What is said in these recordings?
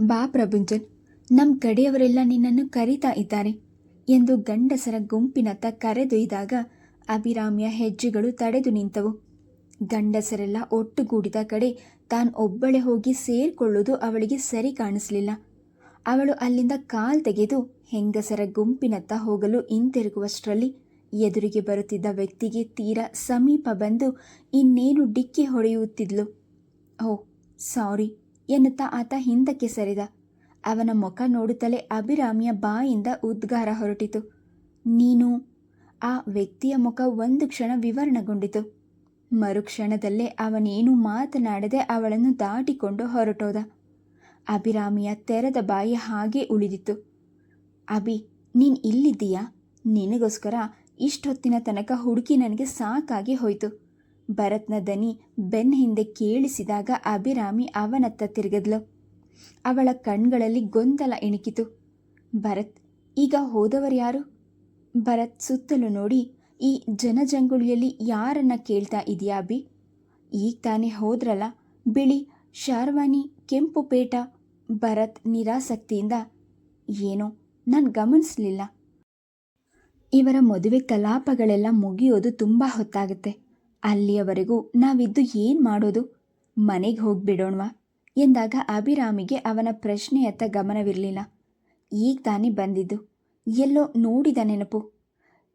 ಬಾ ಪ್ರಭುಂಜನ್ ನಮ್ಮ ಕಡೆಯವರೆಲ್ಲ ನಿನ್ನನ್ನು ಕರೀತಾ ಇದ್ದಾರೆ ಎಂದು ಗಂಡಸರ ಗುಂಪಿನತ್ತ ಕರೆದೊಯ್ದಾಗ ಅಭಿರಾಮಿಯ ಹೆಜ್ಜೆಗಳು ತಡೆದು ನಿಂತವು. ಗಂಡಸರೆಲ್ಲ ಒಟ್ಟುಗೂಡಿದ ಕಡೆ ತಾನು ಒಬ್ಬಳೆ ಹೋಗಿ ಸೇರಿಕೊಳ್ಳುವುದು ಅವಳಿಗೆ ಸರಿ ಕಾಣಿಸಲಿಲ್ಲ. ಅವಳು ಅಲ್ಲಿಂದ ಕಾಲ್ ತೆಗೆದು ಹೆಂಗಸರ ಗುಂಪಿನತ್ತ ಹೋಗಲು ಹಿಂತಿರುಗುವಷ್ಟರಲ್ಲಿ ಎದುರಿಗೆ ಬರುತ್ತಿದ್ದ ವ್ಯಕ್ತಿಗೆ ತೀರ ಸಮೀಪ ಬಂದು ಇನ್ನೇನು ಡಿಕ್ಕಿ ಹೊಡೆಯುತ್ತಿದ್ಲು. ಓ, ಸಾರಿ. ಎನ್ನುತ್ತಾ ಆತ ಹಿಂದಕ್ಕೆ ಸರಿದ. ಅವನ ಮುಖ ನೋಡುತ್ತಲೇ ಅಭಿರಾಮಿಯ ಬಾಯಿಂದ ಉದ್ಗಾರ ಹೊರಟಿತು. ನೀನು? ಆ ವ್ಯಕ್ತಿಯ ಮುಖ ಒಂದು ಕ್ಷಣ ವಿವರಣಗೊಂಡಿತು. ಮರುಕ್ಷಣದಲ್ಲೇ ಅವನೇನು ಮಾತನಾಡದೆ ಅವಳನ್ನು ದಾಟಿಕೊಂಡು ಹೊರಟೋದ. ಅಭಿರಾಮಿಯ ತೆರೆದ ಬಾಯಿ ಹಾಗೆ ಉಳಿದಿತ್ತು. ಅಭಿ, ನೀನು ಇಲ್ಲಿದ್ದೀಯಾ? ನಿನಗೋಸ್ಕರ ಇಷ್ಟೊತ್ತಿನ ತನಕ ಹುಡುಕಿ ನನಗೆ ಸಾಕಾಗಿ ಹೋಯಿತು. ಭರತ್ನ ದನಿ ಬೆನ್ ಹಿಂದೆ ಕೇಳಿಸಿದಾಗ ಅಭಿರಾಮಿ ಅವನತ್ತ ತಿರುಗದ್ಲು. ಅವಳ ಕಣ್ಗಳಲ್ಲಿ ಗೊಂದಲ ಇಣುಕಿತು ಭರತ್, ಈಗ ಹೋದವರು ಯಾರು? ಭರತ್ ಸುತ್ತಲೂ ನೋಡಿ, ಈ ಜನಜಂಗುಳಿಯಲ್ಲಿ ಯಾರನ್ನ ಕೇಳ್ತಾ ಇದೆಯಾ ಅಭಿ? ಈಗ ತಾನೇ ಹೋದ್ರಲ್ಲ? ಬಿಳಿ ಶಾರ್ವಾನಿ ಕೆಂಪು ಪೇಟ. ಭರತ್ ನಿರಾಸಕ್ತಿಯಿಂದ, ಏನೋ, ನಾನು ಗಮನಿಸಲಿಲ್ಲ. ಇವರ ಮದುವೆ ಕಲಾಪಗಳೆಲ್ಲ ಮುಗಿಯೋದು ತುಂಬ ಹೊತ್ತಾಗುತ್ತೆ. ಅಲ್ಲಿಯವರೆಗೂ ನಾವಿದ್ದು ಏನು ಮಾಡೋದು? ಮನೆಗೆ ಹೋಗಿಬಿಡೋಣವಾ ಎಂದಾಗ ಅಭಿರಾಮಿಗೆ ಅವನ ಪ್ರಶ್ನೆಯತ್ತ ಗಮನವಿರಲಿಲ್ಲ. ಈಗ ತಾನೇ ಬಂದಿದ್ದು. ಎಲ್ಲೋ ನೋಡಿದ ನೆನಪು.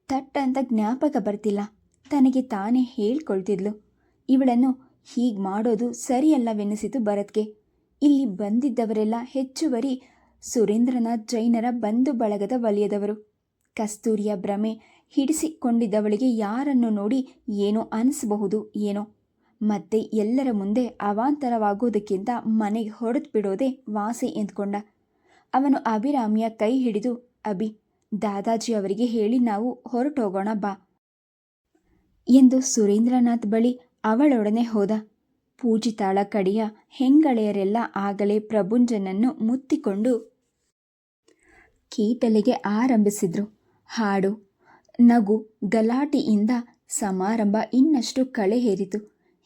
ತಟ್ಟ ಅಂತ ಜ್ಞಾಪಕ ಬರ್ತಿಲ್ಲ. ತನಗೆ ತಾನೇ ಹೇಳ್ಕೊಳ್ತಿದ್ಲು. ಇವಳನ್ನು ಹೀಗೆ ಮಾಡೋದು ಸರಿಯಲ್ಲವೆನಿಸಿತು ಭರತ್ಗೆ. ಇಲ್ಲಿ ಬಂದಿದ್ದವರೆಲ್ಲ ಹೆಚ್ಚುವರಿ ಸುರೇಂದ್ರನಾಥ್ ಜೈನರ ಬಂಧು ಬಳಗದ ವಲಯದವರು. ಕಸ್ತೂರಿಯ ಭ್ರಮೆ ಹಿಡಿಸಿಕೊಂಡಿದ್ದವಳಿಗೆ ಯಾರನ್ನು ನೋಡಿ ಏನೋ ಅನಿಸಬಹುದು, ಏನೋ? ಮತ್ತೆ ಎಲ್ಲರ ಮುಂದೆ ಅವಾಂತರವಾಗೋದಕ್ಕಿಂತ ಮನೆಗೆ ಹೊಡೆದು ಬಿಡೋದೇ ವಾಸಿ ಎಂದ್ಕೊಂಡ. ಅವನು ಅಭಿರಾಮಿಯ ಕೈ ಹಿಡಿದು, ಅಭಿ, ದಾದಾಜಿ ಅವರಿಗೆ ಹೇಳಿ ನಾವು ಹೊರಟೋಗೋಣ ಬಾ ಎಂದು ಸುರೇಂದ್ರನಾಥ್ ಬಳಿ ಅವಳೊಡನೆ ಹೋದ. ಪೂಜಿತಾಳ ಕಡೆಯ ಹೆಂಗಳೆಯರೆಲ್ಲ ಆಗಲೇ ಪ್ರಭುಂಜನನ್ನು ಮುತ್ತಿಕೊಂಡು ಕೀಟಲೆಗೆ ಆರಂಭಿಸಿದ್ರು. ಹಾಡು ನಗು ಗಲಾಟೆಯಿಂದ ಸಮಾರಂಭ ಇನ್ನಷ್ಟು ಕಳೆಹೇರಿತು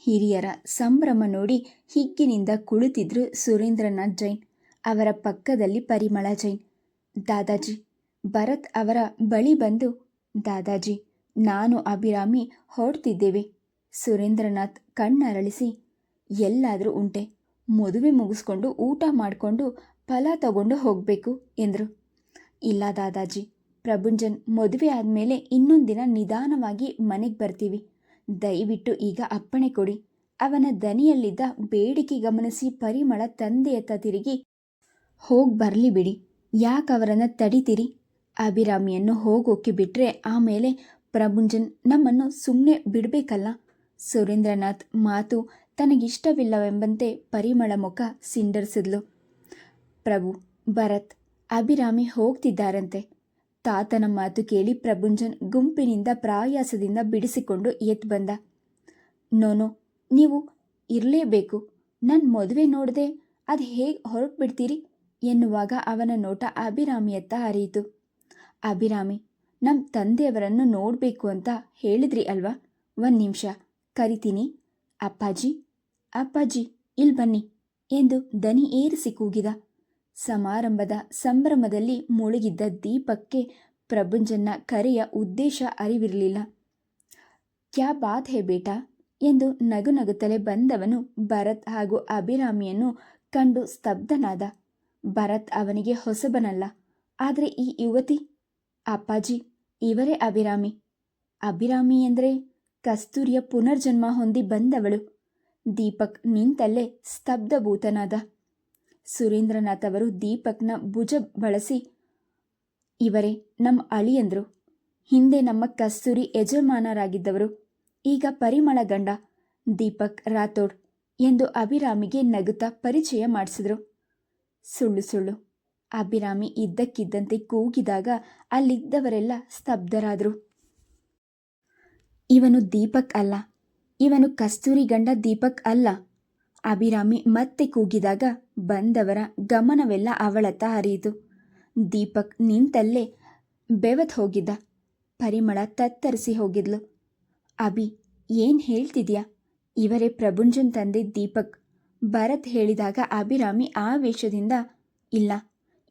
ಹಿರಿಯರ ಸಂಭ್ರಮ ನೋಡಿ ಹಿಗ್ಗಿನಿಂದ ಕುಳಿತಿದ್ರು ಸುರೇಂದ್ರನಾಥ್ ಜೈನ್, ಅವರ ಪಕ್ಕದಲ್ಲಿ ಪರಿಮಳ ಜೈನ್. ದಾದಾಜಿ, ಭರತ್ ಅವರ ಬಳಿ ಬಂದು ದಾದಾಜಿ, ನಾನು ಅಭಿರಾಮಿ ಹೊರಡ್ತಿದ್ದೇವೆ. ಸುರೇಂದ್ರನಾಥ್ ಕಣ್ಣರಳಿಸಿ, ಎಲ್ಲಾದರೂ ಉಂಟೆ, ಮದುವೆ ಮುಗಿಸ್ಕೊಂಡು ಊಟ ಮಾಡಿಕೊಂಡು ಫಲ ತಗೊಂಡು ಹೋಗಬೇಕು ಎಂದರು. ಇಲ್ಲ ದಾದಾಜಿ ಪ್ರಭುಂಜನ್, ಮದುವೆ ಆದಮೇಲೆ ಇನ್ನೊಂದು ದಿನ ನಿಧಾನವಾಗಿ ಮನೆಗೆ ಬರ್ತೀವಿ. ದಯವಿಟ್ಟು ಈಗ ಅಪ್ಪಣೆ ಕೊಡಿ. ಅವನ ದನಿಯಲ್ಲಿದ್ದ ಬೇಡಿಕೆ ಗಮನಿಸಿ ಪರಿಮಳ ತಂದೆಯತ್ತ ತಿರುಗಿ, ಹೋಗಿ ಬರಲಿ ಬಿಡಿ. ಯಾಕೆ ಅವರನ್ನು ತಡಿತೀರಿ? ಅಭಿರಾಮಿಯನ್ನು ಹೋಗೋಕೆ ಬಿಟ್ಟರೆ ಆಮೇಲೆ ಪ್ರಭುಂಜನ್ ನಮ್ಮನ್ನು ಸುಮ್ಮನೆ ಬಿಡಬೇಕಲ್ಲ? ಸುರೇಂದ್ರನಾಥ್ ಮಾತು ತನಗಿಷ್ಟವಿಲ್ಲವೆಂಬಂತೆ ಪರಿಮಳ ಮುಖ ಸಿಂಡರಿಸಿದ್ಲು. ಪ್ರಭು, ಭರತ್, ಅಭಿರಾಮಿ ಹೋಗ್ತಿದ್ದಾರಂತೆ. ತಾತನ ಮಾತು ಕೇಳಿ ಪ್ರಭುಂಜನ್ ಗುಂಪಿನಿಂದ ಪ್ರಾಯಾಸದಿಂದ ಬಿಡಿಸಿಕೊಂಡು ಎದ್ದು ಬಂದ. ನೋನೋ, ನೀವು ಇರಲೇಬೇಕು. ನನ್ನ ಮದುವೆ ನೋಡದೆ ಅದು ಹೇಗೆ ಹೊರಟು ಬಿಡ್ತೀರಿ? ಎನ್ನುವಾಗ ಅವನ ನೋಟ ಅಭಿರಾಮಿಯತ್ತ ಹರಿಯಿತು. ಅಭಿರಾಮಿ ನಮ್ಮ ತಂದೆಯವರನ್ನು ನೋಡಬೇಕು ಅಂತ ಹೇಳಿದ್ರಿ ಅಲ್ವಾ? ಒಂದು ನಿಮಿಷ, ಕರಿತೀನಿ. ಅಪ್ಪಾಜಿ ಅಪ್ಪಾಜಿ ಇಲ್ಲಿ ಬನ್ನಿ. ಎಂದು ದನಿ ಏರಿಸಿ ಕೂಗಿದ. ಸಮಾರಂಭದ ಸಂಭ್ರಮದಲ್ಲಿ ಮುಳುಗಿದ್ದ ದೀಪಕ್ಕೆ ಪ್ರಭುಂಜನ್ನ ಕರೆಯ ಉದ್ದೇಶ ಅರಿವಿರಲಿಲ್ಲ. ಕ್ಯಾ ಬಾತ್ ಹೇ ಬೇಟಾ? ಎಂದು ನಗು ನಗುತ್ತಲೇ ಬಂದವನು ಭರತ್ ಹಾಗೂ ಅಭಿರಾಮಿಯನ್ನು ಕಂಡು ಸ್ತಬ್ಧನಾದ. ಭರತ್ ಅವನಿಗೆ ಹೊಸಬನಲ್ಲ. ಆದರೆ ಈ ಯುವತಿ? ಅಪ್ಪಾಜಿ, ಇವರೇ ಅಭಿರಾಮಿ. ಅಭಿರಾಮಿ ಎಂದರೆ ಕಸ್ತೂರಿಯ ಪುನರ್ಜನ್ಮ ಹೊಂದಿ ಬಂದವಳು. ದೀಪಕ್ ನಿಂತಲ್ಲೇ ಸ್ತಬ್ಧಭೂತನಾದ. ಸುರೇಂದ್ರನಾಥ್ ಅವರು ದೀಪಕ್ನ ಭುಜ ಬಳಸಿ, ಇವರೇ ನಮ್ಮ ಅಳಿಯಂದ್ರು ಹಿಂದೆ ನಮ್ಮ ಕಸ್ತೂರಿ ಯಜಮಾನರಾಗಿದ್ದವರು. ಈಗ ಪರಿಮಳ ಗಂಡ, ದೀಪಕ್ ರಾಥೋಡ್ ಎಂದು ಅಭಿರಾಮಿಗೆ ನಗುತ್ತಾ ಪರಿಚಯ ಮಾಡಿಸಿದ್ರು. ಸುಳ್ಳು ಸುಳ್ಳು. ಅಭಿರಾಮಿ ಇದ್ದಕ್ಕಿದ್ದಂತೆ ಕೂಗಿದಾಗ ಅಲ್ಲಿದ್ದವರೆಲ್ಲ ಸ್ತಬ್ಧರಾದರು. ಇವನು ದೀಪಕ್ ಅಲ್ಲ. ಇವನು ಕಸ್ತೂರಿ ಗಂಡ ದೀಪಕ್ ಅಲ್ಲ. ಅಭಿರಾಮಿ ಮತ್ತೆ ಕೂಗಿದಾಗ ಬಂದವರ ಗಮನವೆಲ್ಲ ಅವಳತ್ತ ಹರಿಯಿತು. ದೀಪಕ್ ನಿಂತಲ್ಲೇ ಬೆವತ್ ಹೋಗಿದ್ದ. ಪರಿಮಳ ತತ್ತರಿಸಿ ಹೋಗಿದ್ಲು. ಅಭಿ, ಏನು ಹೇಳ್ತಿದ್ಯಾ? ಇವರೇ ಪ್ರಭುಂಜನ್ ತಂದೆ ದೀಪಕ್. ಭರತ್ ಹೇಳಿದಾಗ ಅಭಿರಾಮಿ ಆವೇಶದಿಂದ, ಇಲ್ಲ,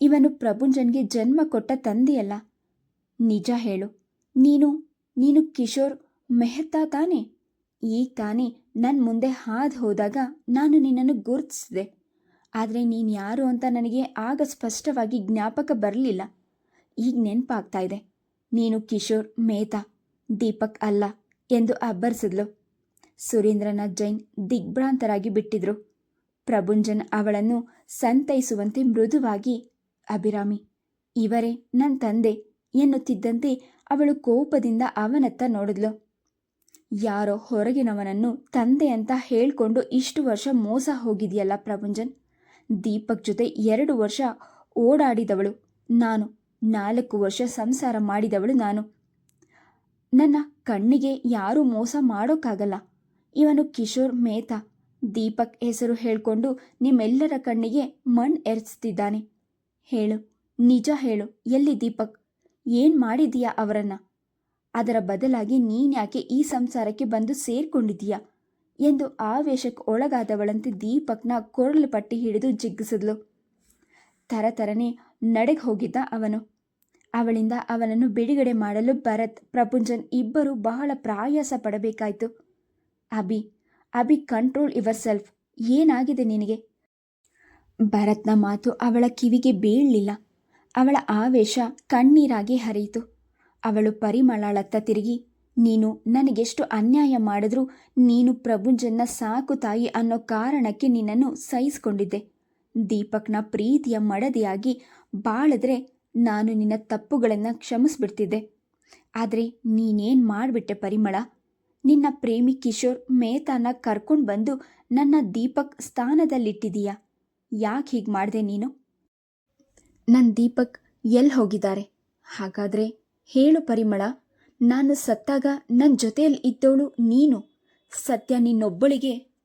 ಇವನು ಪ್ರಭುಂಜನ್ಗೆ ಜನ್ಮ ಕೊಟ್ಟ ತಂದೆಯಲ್ಲ. ನಿಜ ಹೇಳು, ನೀನು ನೀನು ಕಿಶೋರ್ ಮೆಹ್ತಾ ತಾನೆ? ಈಗ ತಾನೇ ನನ್ನ ಮುಂದೆ ಹಾದು ಹೋದಾಗ ನಾನು ನಿನ್ನನ್ನು ಗುರುತಿಸಿದೆ. ಆದರೆ ನೀನು ಯಾರು ಅಂತ ನನಗೆ ಆಗ ಸ್ಪಷ್ಟವಾಗಿ ಜ್ಞಾಪಕ ಬರಲಿಲ್ಲ. ಈಗ ನೆನಪಾಗ್ತಾ ಇದೆ. ನೀನು ಕಿಶೋರ್ ಮೇತ ದೀಪಕ್ ಅಲ್ಲ ಎಂದು ಅಬ್ಬರಿಸಿದ್ಲು. ಸುರೇಂದ್ರನಾಥ್ ಜೈನ್ ದಿಗ್ಭ್ರಾಂತರಾಗಿ ಬಿಟ್ಟಿದ್ರು. ಪ್ರಭುಂಜನ್ ಅವಳನ್ನು ಸಂತೈಸುವಂತೆ ಮೃದುವಾಗಿ, ಅಭಿರಾಮಿ, ಇವರೇ ನನ್ನ ತಂದೆ ಎನ್ನುತ್ತಿದ್ದಂತೆ ಅವಳು ಕೋಪದಿಂದ ಅವನತ್ತ ನೋಡಿದ್ಲು. ಯಾರೋ ಹೊರಗಿನವನನ್ನು ತಂದೆ ಅಂತ ಹೇಳಿಕೊಂಡು ಇಷ್ಟು ವರ್ಷ ಮೋಸ ಹೋಗಿದೆಯಲ್ಲ ಪ್ರಭುಂಜನ್ ದೀಪಕ್ ಜೊತೆ ಎರಡು ವರ್ಷ ಓಡಾಡಿದವಳು ನಾನು, ನಾಲ್ಕು ವರ್ಷ ಸಂಸಾರ ಮಾಡಿದವಳು ನಾನು. ನನ್ನ ಕಣ್ಣಿಗೆ ಯಾರೂ ಮೋಸ ಮಾಡೋಕ್ಕಾಗಲ್ಲ. ಇವನು ಕಿಶೋರ್ ಮೇತ. ದೀಪಕ್ ಹೆಸರು ಹೇಳ್ಕೊಂಡು ನಿಮ್ಮೆಲ್ಲರ ಕಣ್ಣಿಗೆ ಮಣ್ಣು ಎರಚ್ತಿದ್ದಾನೆ. ಹೇಳು, ನಿಜ ಹೇಳು, ಎಲ್ಲಿ ದೀಪಕ್? ಏನು ಮಾಡಿದೀಯಾ ಅವರನ್ನ? ಅದರ ಬದಲಾಗಿ ನೀನ್ಯಾಕೆ ಈ ಸಂಸಾರಕ್ಕೆ ಬಂದು ಸೇರ್ಕೊಂಡಿದೀಯಾ ಎಂದು ಆವೇಶಕ್ಕೆ ಒಳಗಾದವಳಂತೆ ದೀಪಕ್ನ ಕೊರಳು ಪಟ್ಟಿ ಹಿಡಿದು ಜಿಗ್ಗಿಸಿದ್ಲು. ತರತರನೆ ನಡೆಗೆ ಹೋಗಿದ್ದ ಅವನು. ಅವಳಿಂದ ಅವನನ್ನು ಬಿಡುಗಡೆ ಮಾಡಲು ಭರತ್, ಪ್ರಪುಂಜನ್ ಇಬ್ಬರು ಬಹಳ ಪ್ರಾಯಾಸ ಪಡಬೇಕಾಯಿತು. Abhi Abhi control yourself ಏನಾಗಿದೆ ನಿನಗೆ? ಭರತ್ನ ಮಾತು ಅವಳ ಕಿವಿಗೆ ಬೀಳಲಿಲ್ಲ. ಅವಳ ಆವೇಶ ಕಣ್ಣೀರಾಗಿ ಹರಿಯಿತು. ಅವಳು ಪರಿಮಳಳತ್ತ ತಿರುಗಿ, ನೀನು ನನಗೆಷ್ಟು ಅನ್ಯಾಯ ಮಾಡಿದ್ರೂ ನೀನು ಪ್ರಭುಂಜನ್ನ ಸಾಕು ತಾಯಿ ಅನ್ನೋ ಕಾರಣಕ್ಕೆ ನಿನ್ನನ್ನು ಸಹಿಸ್ಕೊಂಡಿದ್ದೆ. ದೀಪಕ್ನ ಪ್ರೀತಿಯ ಮಡದಿಯಾಗಿ ಬಾಳಿದ್ರೆ ನಾನು ನಿನ್ನ ತಪ್ಪುಗಳನ್ನು ಕ್ಷಮಿಸ್ಬಿಡ್ತಿದ್ದೆ. ಆದರೆ ನೀನೇನು ಮಾಡಿಬಿಟ್ಟೆ ಪರಿಮಳ? ನಿನ್ನ ಪ್ರೇಮಿ ಕಿಶೋರ್ ಮೇತಾನ ಕರ್ಕೊಂಡು ಬಂದು ನನ್ನ ದೀಪಕ್ ಸ್ಥಾನದಲ್ಲಿಟ್ಟಿದೀಯ? ಯಾಕೆ ಹೀಗೆ ಮಾಡಿದೆ ನೀನು? ನನ್ನ ದೀಪಕ್ ಎಲ್ಲಿ ಹೋಗಿದ್ದಾರೆ? ಹಾಗಾದರೆ ಹೇಳು ಪರಿಮಳ, ನಾನು ಸತ್ತಾಗ ನನ್ನ ಜೊತೆಯಲ್ಲಿ ಇದ್ದವಳು ನೀನು. ಸತ್ಯ ನಿನ್ನೊಬ್ಬಳಿಗೆ.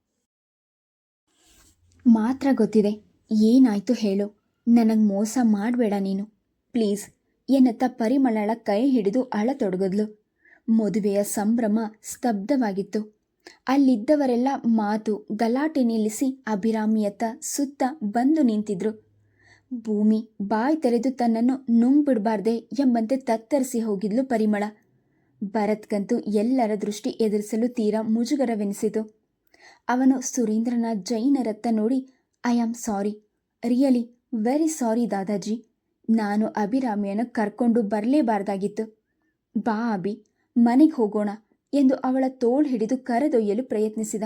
ಮಾತ್ರ ಗೊತ್ತಿದೆ, ಏನಾಯ್ತು ಹೇಳು. ನನಗೆ ಮೋಸ ಮಾಡಬೇಡ ನೀನು. ಪ್ಲೀಸ್, ಎನ್ನತ್ತ ಪರಿಮಳಳ ಕೈ ಹಿಡಿದು ಅಳತೊಡಗದ್ಲು. ಮದುವೆಯ ಸಂಭ್ರಮ ಸ್ತಬ್ಧವಾಗಿತ್ತು. ಅಲ್ಲಿದ್ದವರೆಲ್ಲ ಮಾತು ಗಲಾಟೆ ನಿಲ್ಲಿಸಿ ಅಭಿರಾಮಿಯತ್ತ ಸುತ್ತ ಬಂದು ನಿಂತಿದ್ರು. ಭೂಮಿ, ಬಾಯಿ ತೆರೆದು ತನ್ನನ್ನು ನುಂಗ್ಬಿಡ್ಬಾರ್ದೆ ಎಂಬಂತೆ ತತ್ತರಿಸಿ ಹೋಗಿದ್ಲು ಪರಿಮಳ. ಭರತ್ಗಂತೂ ಎಲ್ಲರ ದೃಷ್ಟಿ ಎದುರಿಸಲು ತೀರಾ ಮುಜುಗರವೆನಿಸಿತು. ಅವನು ಸುರೇಂದ್ರನಾಥ್ ಜೈನರತ್ತ ನೋಡಿ, I am sorry. Really, very sorry dadaji. ನಾನು ಅಭಿರಾಮಿಯನ್ನು ಕರ್ಕೊಂಡು ಬರಲೇಬಾರ್ದಾಗಿತ್ತು. ಬಾ ಅಭಿ, ಮನೆಗೆ ಹೋಗೋಣ ಎಂದು ಅವಳ ತೋಳು ಹಿಡಿದು ಕರೆದೊಯ್ಯಲು ಪ್ರಯತ್ನಿಸಿದ.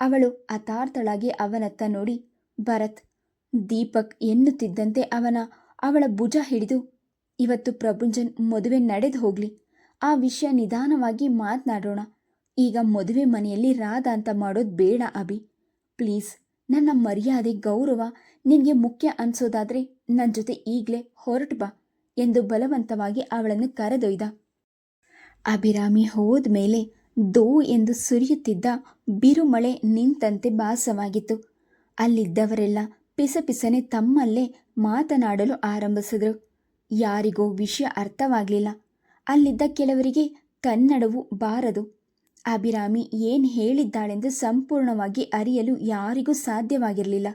ಅವಳು ಅಥಾರ್ಥಳಾಗಿ ಅವನತ್ತ ನೋಡಿ, ಭರತ್ ದೀಪಕ್ ಎನ್ನುತ್ತಿದ್ದಂತೆ ಅವನ, ಅವಳ ಭುಜ ಹಿಡಿದು. ಇವತ್ತು ಪ್ರಭುಂಜನ್ ಮದುವೆ ನಡೆದು ಹೋಗ್ಲಿ. ಆ ವಿಷಯ ನಿಧಾನವಾಗಿ ಮಾತನಾಡೋಣ. ಈಗ ಮದುವೆ ಮನೆಯಲ್ಲಿ ರಾಧ ಅಂತ ಮಾಡೋದು ಬೇಡ ಅಭಿ. ಪ್ಲೀಸ್, ನನ್ನ ಮರ್ಯಾದೆ, ಗೌರವ ನಿನಗೆ ಮುಖ್ಯ ಅನ್ಸೋದಾದ್ರೆ ನನ್ನ ಜೊತೆ ಈಗಲೇ ಹೊರಟು ಬಾ ಎಂದು ಬಲವಂತವಾಗಿ ಅವಳನ್ನು ಕರೆದೊಯ್ದ. ಅಭಿರಾಮಿ ಹೋದ ಮೇಲೆ ದೋ ಎಂದು ಸುರಿಯುತ್ತಿದ್ದ ಬಿರುಮಳೆ ನಿಂತಂತೆ ಭಾಸವಾಗಿತ್ತು. ಅಲ್ಲಿದ್ದವರೆಲ್ಲ ಪಿಸಪಿಸನೆ ತಮ್ಮಲ್ಲೇ ಮಾತನಾಡಲು ಆರಂಭಿಸಿದರು. ಯಾರಿಗೋ ವಿಷಯ ಅರ್ಥವಾಗಲಿಲ್ಲ. ಅಲ್ಲಿದ್ದ ಕೆಲವರಿಗೆ ಕನ್ನಡವು ಬಾರದು. ಅಭಿರಾಮಿ ಏನು ಹೇಳಿದ್ದಾಳೆಂದು ಸಂಪೂರ್ಣವಾಗಿ ಅರಿಯಲು ಯಾರಿಗೂ ಸಾಧ್ಯವಾಗಿರಲಿಲ್ಲ.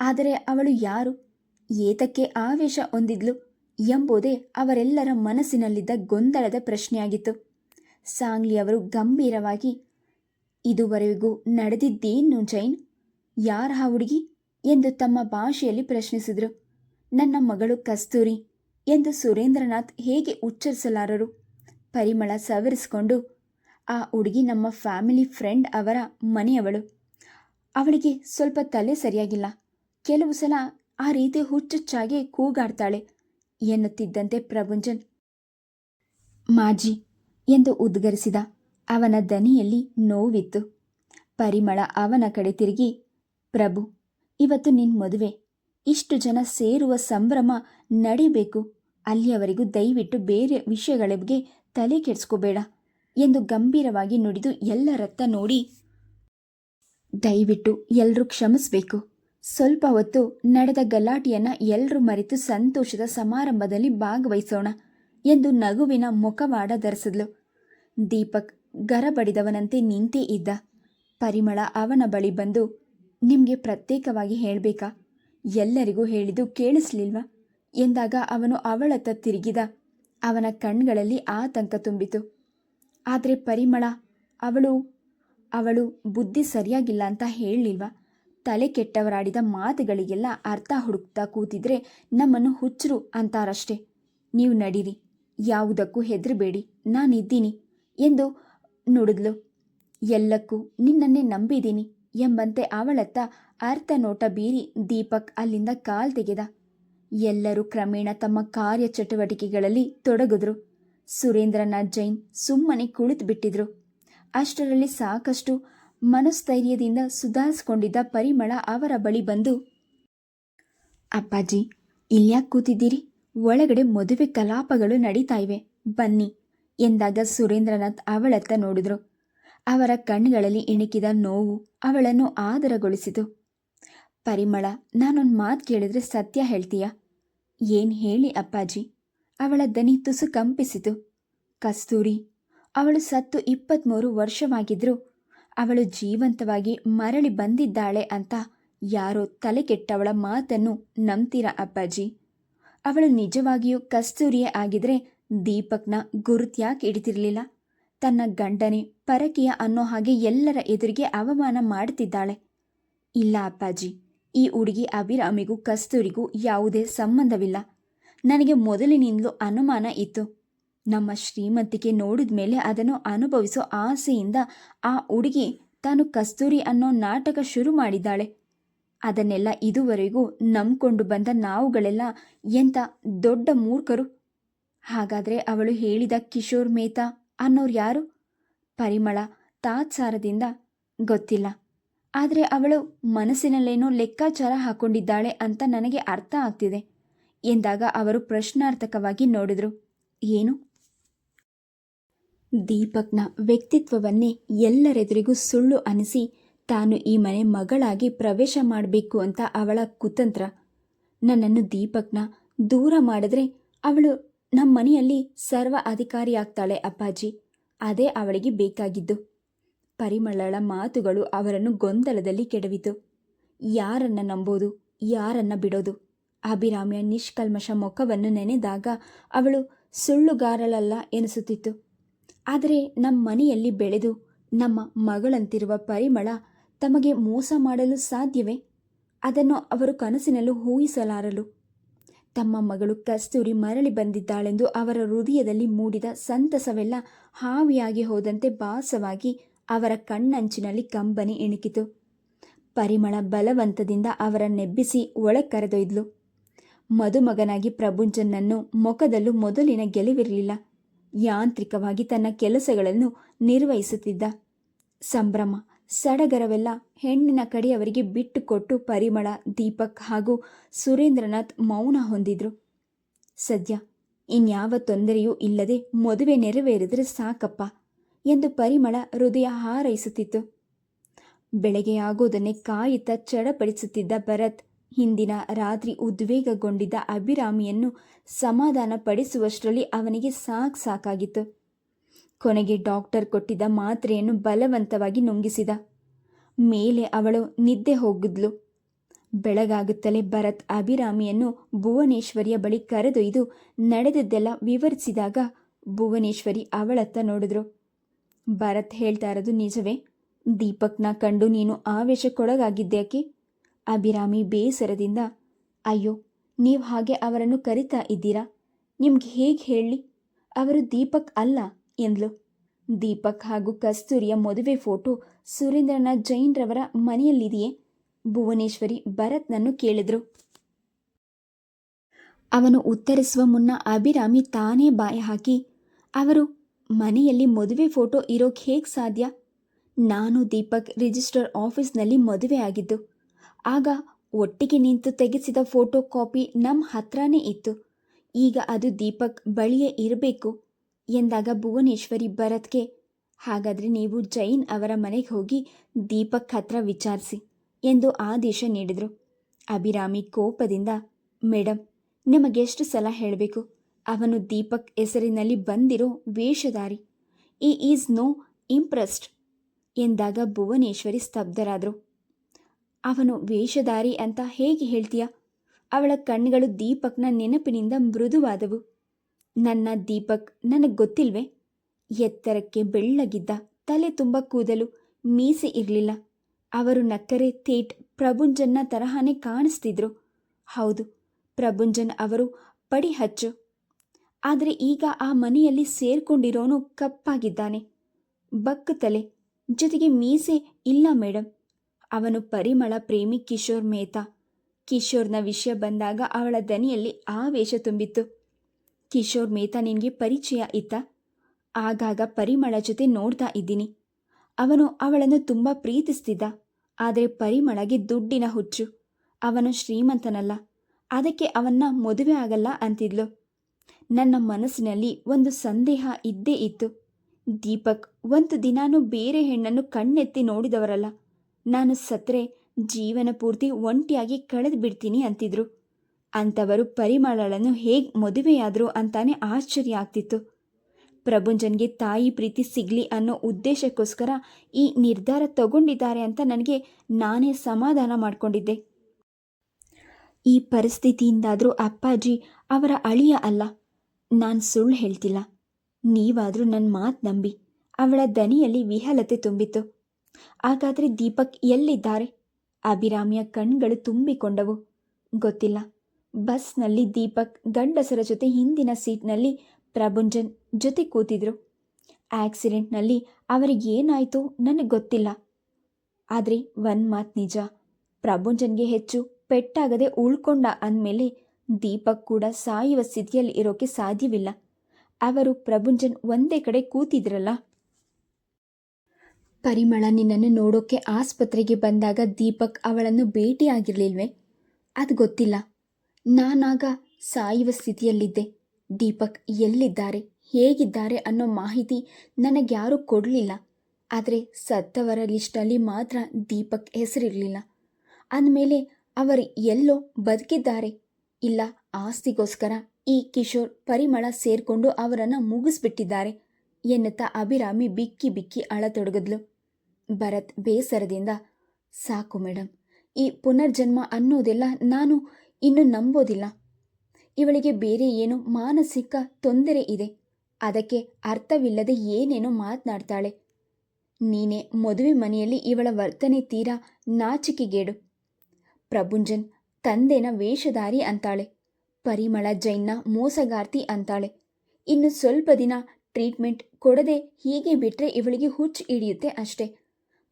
ಆದರೆ ಅವಳು ಯಾರು? ಏತಕ್ಕೆ ಆವೇಶ ಹೊಂದಿದ್ಲು ಎಂಬುದೇ ಅವರೆಲ್ಲರ ಮನಸ್ಸಿನಲ್ಲಿದ್ದ ಗೊಂದಲದ ಪ್ರಶ್ನೆಯಾಗಿತ್ತು. ಸಾಂಗ್ಲಿಯವರು ಗಂಭೀರವಾಗಿ, ಇದುವರೆಗೂ ನಡೆದಿದ್ದೇನು ಜೈನ್? ಯಾರ ಹುಡುಗಿ? ಎಂದು ತಮ್ಮ ಭಾಷೆಯಲ್ಲಿ ಪ್ರಶ್ನಿಸಿದರು. ನನ್ನ ಮಗಳು ಕಸ್ತೂರಿ ಎಂದು ಸುರೇಂದ್ರನಾಥ್ ಹೇಗೆ ಉಚ್ಚರಿಸಲಾರರು? ಪರಿಮಳ ಸವರಿಸಿಕೊಂಡು, ಆ ಹುಡುಗಿ ನಮ್ಮ ಫ್ಯಾಮಿಲಿ ಫ್ರೆಂಡ್ ಅವರ ಮನೆಯವಳು. ಅವಳಿಗೆ ಸ್ವಲ್ಪ ತಲೆ ಸರಿಯಾಗಿಲ್ಲ. ಕೆಲವು ಸಲ ಆ ರೀತಿ ಹುಚ್ಚುಚ್ಚಾಗಿ ಕೂಗಾಡ್ತಾಳೆ ಎನ್ನುತ್ತಿದ್ದಂತೆ ಪ್ರಭುಂಜನ್ ಮಾಜಿ ಎಂದು ಉದ್ಗರಿಸಿದ ಅವನ ದನಿಯಲ್ಲಿ ನೋವಿತ್ತು. ಪರಿಮಳ ಅವನ ಕಡೆ ತಿರುಗಿ, ಪ್ರಭು ಇವತ್ತು ನಿನ್ನ ಮದುವೆ. ಇಷ್ಟು ಜನ ಸೇರುವ ಸಂಭ್ರಮ ನಡೀಬೇಕು. ಅಲ್ಲಿಯವರೆಗೂ ದಯವಿಟ್ಟು ಬೇರೆ ವಿಷಯಗಳ ಬಗ್ಗೆ ತಲೆ ಕೆಡಿಸ್ಕೋಬೇಡ ಎಂದು ಗಂಭೀರವಾಗಿ ನುಡಿದು ಎಲ್ಲರತ್ತ ನೋಡಿ. ದಯವಿಟ್ಟು ಎಲ್ಲರೂ ಕ್ಷಮಿಸಬೇಕು. ಸ್ವಲ್ಪ ಹೊತ್ತು ನಡೆದ ಗಲಾಟೆಯನ್ನು ಎಲ್ಲರೂ ಮರೆತು ಸಂತೋಷದ ಸಮಾರಂಭದಲ್ಲಿ ಭಾಗವಹಿಸೋಣ ಎಂದು ನಗುವಿನ ಮುಖವಾಡ ಧರಿಸಿದ್ಲು. ದೀಪಕ್ ಗರಬಡಿದವನಂತೆ ನಿಂತೇ ಇದ್ದ. ಪರಿಮಳ ಅವನ ಬಳಿ ಬಂದು ನಿಮಗೆ ಪ್ರತ್ಯೇಕವಾಗಿ ಹೇಳಬೇಕಾ? ಎಲ್ಲರಿಗೂ ಹೇಳಿದ್ದು ಕೇಳಿಸ್ಲಿಲ್ವ? ಎಂದಾಗ ಅವನು ಅವಳತ್ತ ತಿರುಗಿದ. ಅವನ ಕಣ್ಗಳಲ್ಲಿ ಆತಂಕ ತುಂಬಿತು. ಆದರೆ ಪರಿಮಳ, ಅವಳು ಅವಳು ಬುದ್ಧಿ ಸರಿಯಾಗಿಲ್ಲ ಅಂತ ಹೇಳಲಿಲ್ವ? ತಲೆ ಕೆಟ್ಟವರಾಡಿದ ಮಾತುಗಳಿಗೆಲ್ಲ ಅರ್ಥ ಹುಡುಕ್ತಾ ಕೂತಿದ್ರೆ ನಮ್ಮನ್ನು ಹುಚ್ಚರು ಅಂತಾರಷ್ಟೇ. ನೀವು ನಡೀರಿ, ಯಾವುದಕ್ಕೂ ಹೆದರಬೇಡಿ, ನಾನಿದ್ದೀನಿ ಎಂದು ನುಡಿದ್ಲು. ಎಲ್ಲಕ್ಕೂ ನಿನ್ನನ್ನೇ ನಂಬಿದ್ದೀನಿ. ಎಂಬಂತೆ ಅವಳತ್ತ ಅರ್ಥ ನೋಟ ಬೀರಿ ದೀಪಕ್ ಅಲ್ಲಿಂದ ಕಾಲ್ ತೆಗೆದ. ಎಲ್ಲರೂ ಕ್ರಮೇಣ ತಮ್ಮ ಕಾರ್ಯ ಚಟುವಟಿಕೆಗಳಲ್ಲಿ ತೊಡಗಿದ್ರು. ಸುರೇಂದ್ರನಾಥ್ ಜೈನ್ ಸುಮ್ಮನೆ ಕುಳಿತು ಬಿಟ್ಟಿದ್ರು. ಅಷ್ಟರಲ್ಲಿ ಸಾಕಷ್ಟು ಮನಸ್ಥೈರ್ಯದಿಂದ ಸುಧಾರಿಸ್ಕೊಂಡಿದ್ದ ಪರಿಮಳ ಅವರ ಬಳಿ ಬಂದು, ಅಪ್ಪಾಜಿ, ಇಲ್ಯಾಕೆ ಕೂತಿದ್ದೀರಿ? ಒಳಗಡೆ ಮದುವೆ ಕಲಾಪಗಳು ನಡೀತಾ ಇವೆ. ಬನ್ನಿ, ಎಂದಾಗ ಸುರೇಂದ್ರನಾಥ್ ಅವಳತ್ತ ನೋಡಿದ್ರು. ಅವರ ಕಣ್ಣುಗಳಲ್ಲಿ ಇಣುಕಿದ ನೋವು ಅವಳನ್ನು ಆದರಗೊಳಿಸಿತು. ಪರಿಮಳ, ನಾನೊಂದು ಮಾತು ಕೇಳಿದ್ರೆ ಸತ್ಯ ಹೇಳ್ತೀಯಾ? ಏನು ಹೇಳಿ ಅಪ್ಪಾಜಿ? ಅವಳ ದನಿ ತುಸು ಕಂಪಿಸಿತು. ಕಸ್ತೂರಿ, ಅವಳು ಸತ್ತು ಇಪ್ಪತ್ಮೂರು ವರ್ಷವಾಗಿದ್ರು. ಅವಳು ಜೀವಂತವಾಗಿ ಮರಳಿ ಬಂದಿದ್ದಾಳೆ ಅಂತ ಯಾರೋ ತಲೆ ಕೆಟ್ಟವಳ ಮಾತನ್ನು ನಂಬ್ತೀರ ಅಪ್ಪಾಜಿ? ಅವಳು ನಿಜವಾಗಿಯೂ ಕಸ್ತೂರಿಯೇ ಆಗಿದ್ರೆ ದೀಪಕ್ನ ಗುರುತ್ಯಾಕೆ ಹಿಡಿತಿರ್ಲಿಲ್ಲ. ತನ್ನ ಗಂಡನೇ ಪರಕೀಯ ಅನ್ನೋ ಹಾಗೆ ಎಲ್ಲರ ಎದುರಿಗೆ ಅವಮಾನ ಮಾಡುತ್ತಿದ್ದಾಳೆ. ಇಲ್ಲ ಅಪ್ಪಾಜಿ, ಈ ಹುಡುಗಿ ಅಭಿರಾಮಿಗೂ ಕಸ್ತೂರಿಗೂ ಯಾವುದೇ ಸಂಬಂಧವಿಲ್ಲ. ನನಗೆ ಮೊದಲಿನಿಂದಲೂ ಅನುಮಾನ ಇತ್ತು. ನಮ್ಮ ಶ್ರೀಮಂತಿಕೆ ನೋಡಿದ ಮೇಲೆ ಅದನ್ನು ಅನುಭವಿಸೋ ಆಸೆಯಿಂದ ಆ ಹುಡುಗಿ ತಾನು ಕಸ್ತೂರಿ ಅನ್ನೋ ನಾಟಕ ಶುರು ಮಾಡಿದ್ದಾಳೆ. ಅದನ್ನೆಲ್ಲ ಇದುವರೆಗೂ ನಂಬ್ಕೊಂಡು ಬಂದ ನಾವುಗಳೆಲ್ಲ ಎಂಥ ದೊಡ್ಡ ಮೂರ್ಖರು. ಹಾಗಾದರೆ ಅವಳು ಹೇಳಿದ ಕಿಶೋರ್ ಮೇಹ್ತಾ ಅನ್ನೋರು ಯಾರು? ಪರಿಮಳ ತಾತ್ಸಾರದಿಂದ ಗೊತ್ತಿಲ್ಲ. ಆದರೆ ಅವಳು ಮನಸ್ಸಿನಲ್ಲೇನೋ ಲೆಕ್ಕಾಚಾರ ಹಾಕೊಂಡಿದ್ದಾಳೆ ಅಂತ ನನಗೆ ಅರ್ಥ ಆಗ್ತಿದೆ. ಎಂದಾಗ ಅವರು ಪ್ರಶ್ನಾರ್ಥಕವಾಗಿ ನೋಡಿದರು, ಏನು? ದೀಪಕ್ನ ವ್ಯಕ್ತಿತ್ವವನ್ನೇ ಎಲ್ಲರೆದುರಿಗೂ ಸುಳ್ಳು ಅನಿಸಿ ತಾನು ಈ ಮನೆ ಮಗಳಾಗಿ ಪ್ರವೇಶ ಮಾಡಬೇಕು ಅಂತ ಅವಳ ಕುತಂತ್ರ. ನನ್ನನ್ನು ದೀಪಕ್ನ ದೂರ ಮಾಡಿದ್ರೆ ಅವಳು ನಮ್ಮ ಮನೆಯಲ್ಲಿ ಸರ್ವ ಅಧಿಕಾರಿಯಾಗ್ತಾಳೆ ಅಪ್ಪಾಜಿ. ಅದೇ ಅವಳಿಗೆ ಬೇಕಾಗಿದ್ದು. ಪರಿಮಳಳ ಮಾತುಗಳು ಅವರನ್ನು ಗೊಂದಲದಲ್ಲಿ ಕೆಡವಿತು. ಯಾರನ್ನ ನಂಬೋದು, ಯಾರನ್ನ ಬಿಡೋದು? ಅಭಿರಾಮಿಯ ನಿಷ್ಕಲ್ಮಶ ಮುಖವನ್ನು ನೆನೆದಾಗ ಅವಳು ಸುಳ್ಳುಗಾರಳಲ್ಲ ಎನಿಸುತ್ತಿತ್ತು. ಆದರೆ ನಮ್ಮ ಮನೆಯಲ್ಲಿ ಬೆಳೆದು ನಮ್ಮ ಮಗಳಂತಿರುವ ಪರಿಮಳ ತಮಗೆ ಮೋಸ ಮಾಡಲು ಸಾಧ್ಯವೇ? ಅದನ್ನು ಅವರು ಕನಸಿನಲ್ಲೂ ಊಹಿಸಲಾರರು. ತಮ್ಮ ಮಗಳು ಕಸ್ತೂರಿ ಮರಳಿ ಬಂದಿದ್ದಾಳೆಂದು ಅವರ ಹೃದಯದಲ್ಲಿ ಮೂಡಿದ ಸಂತಸವೆಲ್ಲ ಹಾವಿಯಾಗಿ ಹೋದಂತೆ ಭಾಸವಾಗಿ ಅವರ ಕಣ್ಣಂಚಿನಲ್ಲಿ ಕಂಬನಿ ಇಣುಕಿತು ಪರಿಮಳ ಬಲವಂತದಿಂದ ಅವರ ನೆಬ್ಬಿಸಿ ಒಳಗೆ ಕರೆದೊಯ್ದಳು ಮದುಮಗನಾಗಿ ಪ್ರಭುಂಜನನ್ನು ಮೊಖದಲ್ಲೂ ಮೊದಲಿನ ಗೆಲುವಿರಲಿಲ್ಲ. ಯಾಂತ್ರಿಕವಾಗಿ ತನ್ನ ಕೆಲಸಗಳನ್ನು ನಿರ್ವಹಿಸುತ್ತಿದ್ದ ಸಂಭ್ರಮ ಸಡಗರವೆಲ್ಲ ಹೆಣ್ಣಿನ ಕಡೆಯವರಿಗೆ ಬಿಟ್ಟುಕೊಟ್ಟು ಪರಿಮಳ, ದೀಪಕ್ ಹಾಗೂ ಸುರೇಂದ್ರನಾಥ್ ಮೌನ ಹೊಂದಿದ್ರು. ಸದ್ಯ ಇನ್ಯಾವ ತೊಂದರೆಯೂ ಇಲ್ಲದೆ ಮದುವೆ ನೆರವೇರಿದರೆ ಸಾಕಪ್ಪ ಎಂದು ಪರಿಮಳ ಹೃದಯ ಹಾರೈಸುತ್ತಿತ್ತು. ಬೆಳಗ್ಗೆಯಾಗೋದನ್ನೇ ಕಾಯುತ್ತಾ ಚಡಪಡಿಸುತ್ತಿದ್ದ ಭರತ್ ಹಿಂದಿನ ರಾತ್ರಿ ಉದ್ವೇಗಗೊಂಡಿದ್ದ ಅಭಿರಾಮಿಯನ್ನು ಸಮಾಧಾನ ಪಡಿಸುವಷ್ಟರಲ್ಲಿ ಅವನಿಗೆ ಸಾಕ್ ಸಾಕಾಗಿತ್ತು. ಕೊನೆಗೆ ಡಾಕ್ಟರ್ ಕೊಟ್ಟಿದ್ದ ಮಾತ್ರೆಯನ್ನು ಬಲವಂತವಾಗಿ ನುಂಗಿಸಿದ. ಮೇಲೆ ಅವಳು ನಿದ್ದೆ ಹೋಗಿದ್ಲು. ಬೆಳಗಾಗುತ್ತಲೇ ಭರತ್ ಅಭಿರಾಮಿಯನ್ನು ಭುವನೇಶ್ವರಿಯ ಬಳಿ ಕರೆದೊಯ್ದು ನಡೆದದ್ದೆಲ್ಲ ವಿವರಿಸಿದಾಗ ಭುವನೇಶ್ವರಿ ಅವಳತ್ತ ನೋಡಿದ್ರು. ಭರತ್ ಹೇಳ್ತಾ ಇರೋದು ನಿಜವೇ? ದೀಪಕ್ನ ಕಂಡು ನೀನು ಆವೇಶಕ್ಕೊಳಗಾಗಿದ್ದ್ಯಾಕೆ ಅಭಿರಾಮಿ ಬೇಸರದಿಂದ, ಅಯ್ಯೋ, ನೀವು ಹಾಗೆ ಅವರನ್ನು ಕರಿತಾ ಇದ್ದೀರಾ? ನಿಮ್ಗೆ ಹೇಗೆ ಹೇಳಿ? ಅವರು ದೀಪಕ್ ಅಲ್ಲ. ಎಂದ್ಲು. ದೀಪಕ್ ಹಾಗೂ ಕಸ್ತೂರಿಯ ಮದುವೆ ಫೋಟೋ ಸುರೇಂದ್ರನ ಜೈನ್ರವರ ಮನೆಯಲ್ಲಿದೆಯೇ? ಭುವನೇಶ್ವರಿ ಭರತ್ನನ್ನು ಕೇಳಿದ್ರು. ಅವನು ಉತ್ತರಿಸುವ ಮುನ್ನ ಅಭಿರಾಮಿ ತಾನೇ ಬಾಯ ಹಾಕಿ, ಅವರು ಮನೆಯಲ್ಲಿ ಮದುವೆ ಫೋಟೋ ಇರೋಕೆ ಹೇಗೆ ಸಾಧ್ಯ? ನಾನು ದೀಪಕ್ ರಿಜಿಸ್ಟರ್ ಆಫೀಸ್ನಲ್ಲಿ ಮದುವೆ ಆಗಿದ್ದು, ಆಗ ಒಟ್ಟಿಗೆ ನಿಂತು ತೆಗೆಸಿದ ಫೋಟೋ ಕಾಪಿ ನಮ್ಮ ಹತ್ರನೇ ಇತ್ತು. ಈಗ ಅದು ದೀಪಕ್ ಬಳಿಯೇ ಇರಬೇಕು. ಎಂದಾಗ ಭುವನೇಶ್ವರಿ ಭರತ್ಗೆ, ಹಾಗಾದರೆ ನೀವು ಜೈನ್ ಅವರ ಮನೆಗೆ ಹೋಗಿ ದೀಪಕ್ ಹತ್ರ ವಿಚಾರಿಸಿ ಎಂದು ಆದೇಶ ನೀಡಿದರು. ಅಭಿರಾಮಿ ಕೋಪದಿಂದ ಮೇಡಮ್ ನಿಮಗೆಷ್ಟು ಸಲ ಹೇಳಬೇಕು? ಅವನು ದೀಪಕ್ ಹೆಸರಿನಲ್ಲಿ ಬಂದಿರೋ ವೇಷಧಾರಿ. ಈ ಈಸ್ ನೋ ಇಂಪ್ರೆಸ್ಡ್ ಎಂದಾಗ ಭುವನೇಶ್ವರಿ ಸ್ತಬ್ಧರಾದರು. ಅವನು ವೇಷಧಾರಿ ಅಂತ ಹೇಗೆ ಹೇಳ್ತೀಯ? ಅವಳ ಕಣ್ಣುಗಳು ದೀಪಕ್ನ ನೆನಪಿನಿಂದ ಮೃದುವಾದವು. ನನ್ನ ದೀಪಕ್ ನನಗೆ ಗೊತ್ತಿಲ್ವೇ? ಎತ್ತರಕ್ಕೆ ಬೆಳ್ಳಗಿದ್ದ, ತಲೆ ತುಂಬ ಕೂದಲು, ಮೀಸೆ ಇರಲಿಲ್ಲ. ಅವರು ನಕ್ಕರೆ ಥೇಟ್ ಪ್ರಭುಂಜನ್ನ ತರಹಾನೇ ಕಾಣಿಸ್ತಿದ್ರು. ಹೌದು, ಪ್ರಭುಂಜನ್ ಅವರು ಪಡಿ ಹಚ್ಚು. ಆದರೆ ಈಗ ಆ ಮನೆಯಲ್ಲಿ ಸೇರ್ಕೊಂಡಿರೋನು ಕಪ್ಪಾಗಿದ್ದಾನೆ. ಬಕ್ಕ ತಲೆ, ಜೊತೆಗೆ ಮೀಸೆ ಇಲ್ಲ ಮೇಡಮ್ ಅವನು ಪರಿಮಳ ಪ್ರೇಮಿ ಕಿಶೋರ್ ಮೇಹ್ತಾ ಕಿಶೋರ್ನ ವಿಷಯ ಬಂದಾಗ ಅವಳ ದನಿಯಲ್ಲಿ ಆವೇಶ ತುಂಬಿತ್ತು. ಕಿಶೋರ್ ಮೇಹ್ತಾ ನಿನಗೆ ಪರಿಚಯ ಇತ್ತ? ಆಗಾಗ ಪರಿಮಳ ಜೊತೆ ನೋಡ್ತಾ ಇದ್ದೀನಿ. ಅವನು ಅವಳನ್ನು ತುಂಬ ಪ್ರೀತಿಸ್ತಿದ್ದ. ಆದರೆ ಪರಿಮಳಗೆ ದುಡ್ಡಿನ ಹುಚ್ಚು. ಅವನು ಶ್ರೀಮಂತನಲ್ಲ. ಅದಕ್ಕೆ ಅವನ್ನ ಮದುವೆ ಆಗಲ್ಲ ಅಂತಿದ್ಲು. ನನ್ನ ಮನಸ್ಸಿನಲ್ಲಿ ಒಂದು ಸಂದೇಹ ಇದ್ದೇ ಇತ್ತು. ದೀಪಕ್, ಒಂದು ದಿನಾನೂ ಬೇರೆ ಹೆಣ್ಣನ್ನು ಕಣ್ಣೆತ್ತಿ ನೋಡಿದವರಲ್ಲ. ನಾನು ಸತ್ರೆ, ಜೀವನ ಪೂರ್ತಿ ಒಂಟಿಯಾಗಿ ಕಳೆದು ಬಿಡ್ತೀನಿ ಅಂತಿದ್ರು. ಅಂಥವರು ಪರಿಮಳಳನ್ನು ಹೇಗೆ ಮದುವೆಯಾದರು ಅಂತಾನೆ ಆಶ್ಚರ್ಯ ಆಗ್ತಿತ್ತು. ಪ್ರಭುಂಜನ್ಗೆ ತಾಯಿ ಪ್ರೀತಿ ಸಿಗ್ಲಿ ಅನ್ನೋ ಉದ್ದೇಶಕ್ಕೋಸ್ಕರ ಈ ನಿರ್ಧಾರ ತಗೊಂಡಿದ್ದಾರೆ ಅಂತ ನನಗೆ ನಾನೇ ಸಮಾಧಾನ ಮಾಡಿಕೊಂಡಿದ್ದೆ. ಈ ಪರಿಸ್ಥಿತಿಯಿಂದಾದರೂ ಅಪ್ಪಾಜಿ ಅವರ ಅಳಿಯ ಅಲ್ಲ. ನಾನು ಸುಳ್ಳು ಹೇಳ್ತಿಲ್ಲ. ನೀವಾದರೂ ನನ್ನ ಮಾತು ನಂಬಿ. ಅವಳ ದನಿಯಲ್ಲಿ ವಿಹಲತೆ ತುಂಬಿತ್ತು. ಹಾಗಾದರೆ ದೀಪಕ್ ಎಲ್ಲಿದ್ದಾರೆ? ಅಭಿರಾಮಿಯ ಕಣ್ಗಳು ತುಂಬಿಕೊಂಡವು. ಗೊತ್ತಿಲ್ಲ. ಬಸ್ನಲ್ಲಿ ದೀಪಕ್ ಗಂಡಸರ ಜೊತೆ ಹಿಂದಿನ ಸೀಟ್ನಲ್ಲಿ ಪ್ರಭುಂಜನ್ ಜೊತೆ ಕೂತಿದ್ರು. ಆಕ್ಸಿಡೆಂಟ್ನಲ್ಲಿ ಅವರಿಗೇನಾಯಿತು ನನಗೆ ಗೊತ್ತಿಲ್ಲ. ಆದರೆ ಒನ್ ಮಾತು ನಿಜ, ಪ್ರಭುಂಜನ್ಗೆ ಹೆಚ್ಚು ಪೆಟ್ಟಾಗದೆ ಉಳ್ಕೊಂಡ ಅಂದಮೇಲೆ ದೀಪಕ್ ಕೂಡ ಸಾಯುವ ಸ್ಥಿತಿಯಲ್ಲಿ ಇರೋಕೆ ಸಾಧ್ಯವಿಲ್ಲ. ಅವರು ಪ್ರಭುಂಜನ್ ಒಂದೇ ಕಡೆ ಕೂತಿದ್ರಲ್ಲ? ಪರಿಮಳ ನಿನ್ನನ್ನು ನೋಡೋಕೆ ಆಸ್ಪತ್ರೆಗೆ ಬಂದಾಗ ದೀಪಕ್ ಅವಳನ್ನು ಭೇಟಿಯಾಗಿರಲಿಲ್ವೇ? ಅದು ಗೊತ್ತಿಲ್ಲ. ನಾನಾಗ ಸಾಯುವ ಸ್ಥಿತಿಯಲ್ಲಿದ್ದೆ. ದೀಪಕ್ ಎಲ್ಲಿದ್ದಾರೆ, ಹೇಗಿದ್ದಾರೆ ಅನ್ನೋ ಮಾಹಿತಿ ನನಗ್ಯಾರೂ ಕೊಡಲಿಲ್ಲ. ಆದರೆ ಸತ್ತವರ ಲಿಸ್ಟಲ್ಲಿ ಮಾತ್ರ ದೀಪಕ್ ಹೆಸರಿರಲಿಲ್ಲ. ಅಂದಮೇಲೆ ಅವರು ಎಲ್ಲೋ ಬದುಕಿದ್ದಾರೆ. ಇಲ್ಲ, ಆಸ್ತಿಗೋಸ್ಕರ ಈ ಕಿಶೋರ್ ಪರಿಮಳ ಸೇರಿಕೊಂಡು ಅವರನ್ನು ಮುಗಿಸ್ಬಿಟ್ಟಿದ್ದಾರೆ ಎನ್ನುತ್ತಾ ಅಭಿರಾಮಿ ಬಿಕ್ಕಿ ಬಿಕ್ಕಿ ಅಳತೊಡಗಿದ್ಲು. ಭರತ್ ಬೇಸರದಿಂದ, ಸಾಕು ಮೇಡಮ್ ಈ ಪುನರ್ಜನ್ಮ ಅನ್ನೋದೆಲ್ಲ ನಾನು ಇನ್ನು ನಂಬೋದಿಲ್ಲ. ಇವಳಿಗೆ ಬೇರೆ ಏನು ಮಾನಸಿಕ ತೊಂದರೆ ಇದೆ. ಅದಕ್ಕೆ ಅರ್ಥವಿಲ್ಲದೆ ಏನೇನೋ ಮಾತನಾಡ್ತಾಳೆ. ನೀನೇ ಮದುವೆ ಮನೆಯಲ್ಲಿ ಇವಳ ವರ್ತನೆ ತೀರಾ ನಾಚಿಕೆಗೇಡು. ಪ್ರಭುಂಜನ್ ತಂದೆನ ವೇಷಧಾರಿ ಅಂತಾಳೆ. ಪರಿಮಳ ಜೈನ್ನ ಮೋಸಗಾರ್ತಿ ಅಂತಾಳೆ. ಇನ್ನು ಸ್ವಲ್ಪ ದಿನ ಟ್ರೀಟ್ಮೆಂಟ್ ಕೊಡದೆ ಹೀಗೆ ಬಿಟ್ಟರೆ ಇವಳಿಗೆ ಹುಚ್ಚು ಹಿಡಿಯುತ್ತೆ ಅಷ್ಟೇ.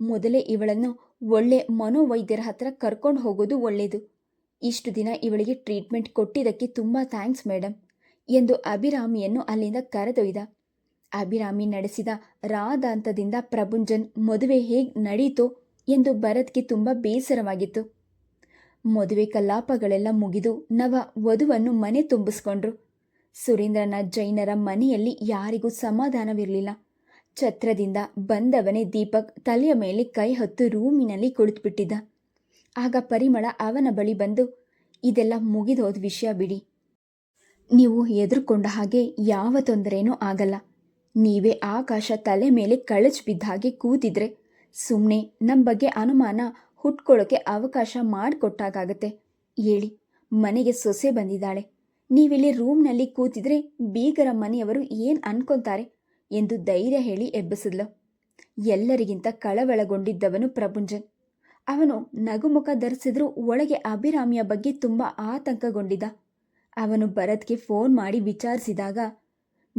ಮೊದಲೇ ಇವಳನ್ನು ಒಳ್ಳೆ ಮನೋವೈದ್ಯರ ಹತ್ರ ಕರ್ಕೊಂಡು ಹೋಗೋದು ಒಳ್ಳೆಯದು ಇಷ್ಟು ದಿನ ಇವಳಿಗೆ ಟ್ರೀಟ್ಮೆಂಟ್ ಕೊಟ್ಟಿದ್ದಕ್ಕೆ ತುಂಬ ಥ್ಯಾಂಕ್ಸ್ ಮೇಡಮ್ ಎಂದು ಅಭಿರಾಮಿಯನ್ನು ಅಲ್ಲಿಂದ ಕರೆದೊಯ್ದ. ಅಭಿರಾಮಿ ನಡೆಸಿದ ರಾದಾಂತದಿಂದ ಪ್ರಭುಂಜನ್ ಮದುವೆ ಹೇಗೆ ನಡೀತೋ ಎಂದು ಭರತ್ಗೆ ತುಂಬ ಬೇಸರವಾಗಿತ್ತು. ಮದುವೆ ಕಲಾಪಗಳೆಲ್ಲ ಮುಗಿದು ನವ ವಧುವನ್ನು ಮನೆ ತುಂಬಿಸ್ಕೊಂಡ್ರು. ಸುರೇಂದ್ರನ ಜೈನರ ಮನೆಯಲ್ಲಿ ಯಾರಿಗೂ ಸಮಾಧಾನವಿರಲಿಲ್ಲ. ಛತ್ರದಿಂದ ಬಂದವನೇ ದೀಪಕ್ ತಲೆಯ ಮೇಲೆ ಕೈ ಹೊತ್ತು ರೂಮಿನಲ್ಲಿ ಕುಳಿತುಬಿಟ್ಟಿದ್ದ. ಆಗ ಪರಿಮಳ ಅವನ ಬಳಿ ಬಂದು, ಇದೆಲ್ಲ ಮುಗಿದೋದ ವಿಷಯ ಬಿಡಿ. ನೀವು ಎದುರುಕೊಂಡ ಹಾಗೆ ಯಾವ ತೊಂದರೆನೂ ಆಗಲ್ಲ. ನೀವೇ ಆಕಾಶ ತಲೆ ಮೇಲೆ ಕಳಚ್ ಬಿದ್ದ ಹಾಗೆ ಕೂತಿದ್ರೆ ಸುಮ್ಮನೆ ನಮ್ಮ ಬಗ್ಗೆ ಅನುಮಾನ ಹುಟ್ಕೊಳ್ಳೋಕೆ ಅವಕಾಶ ಮಾಡಿಕೊಟ್ಟಾಗತ್ತೆ ಹೇಳಿ, ಮನೆಗೆ ಸೊಸೆ ಬಂದಿದ್ದಾಳೆ. ನೀವಿಲ್ಲಿ ರೂಮ್ನಲ್ಲಿ ಕೂತಿದ್ರೆ ಬೀಗರ ಮನೆಯವರು ಏನು ಅನ್ಕೊಂತಾರೆ? ಎಂದು ಧೈರ್ಯ ಹೇಳಿ ಎಬ್ಬಿಸಿದ್ಲು. ಎಲ್ಲರಿಗಿಂತ ಕಳವಳಗೊಂಡಿದ್ದವನು ಪ್ರಭುಂಜನ್. ಅವನು ನಗುಮುಖ ಧರಿಸಿದ್ರೂ ಒಳಗೆ ಅಭಿರಾಮಿಯ ಬಗ್ಗೆ ತುಂಬ ಆತಂಕಗೊಂಡಿದ್ದ. ಅವನು ಭರತ್ಗೆ ಫೋನ್ ಮಾಡಿ ವಿಚಾರಿಸಿದಾಗ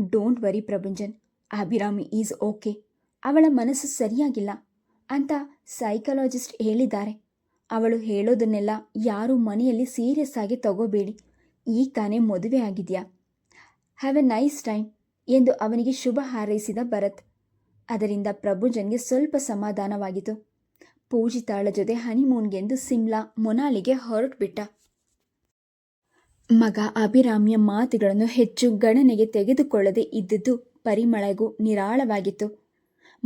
don't worry Prabhunjan. Abhirami is okay ಅವಳ ಮನಸ್ಸು ಸರಿಯಾಗಿಲ್ಲ ಅಂತ ಸೈಕಾಲಜಿಸ್ಟ್ ಹೇಳಿದ್ದಾರೆ. ಅವಳು ಹೇಳೋದನ್ನೆಲ್ಲ ಯಾರೂ ಮನೆಯಲ್ಲಿ ಸೀರಿಯಸ್ ಆಗಿ ತಗೋಬೇಡಿ. ಈಗ ತಾನೇ ಮದುವೆ ಆಗಿದೆಯಾ? ಹ್ಯಾವ್ ಎ ನೈಸ್ ಟೈಮ್ ಎಂದು ಅವನಿಗೆ ಶುಭ ಹಾರೈಸಿದ ಭರತ್. ಅದರಿಂದ ಪ್ರಭುಜನ್ಗೆ ಸ್ವಲ್ಪ ಸಮಾಧಾನವಾಗಿತ್ತು. ಪೂಜಿತಾಳ ಜೊತೆ ಹನಿಮೂನ್ಗೆಂದು ಸಿಮ್ಲಾ ಮೊನಾಲಿಗೆ ಹೊರಟುಬಿಟ್ಟ. ಮಗ ಅಭಿರಾಮಿಯ ಮಾತುಗಳನ್ನು ಹೆಚ್ಚು ಗಣನೆಗೆ ತೆಗೆದುಕೊಳ್ಳದೆ ಇದ್ದದ್ದು ಪರಿಮಳಗೂ ನಿರಾಳವಾಗಿತ್ತು.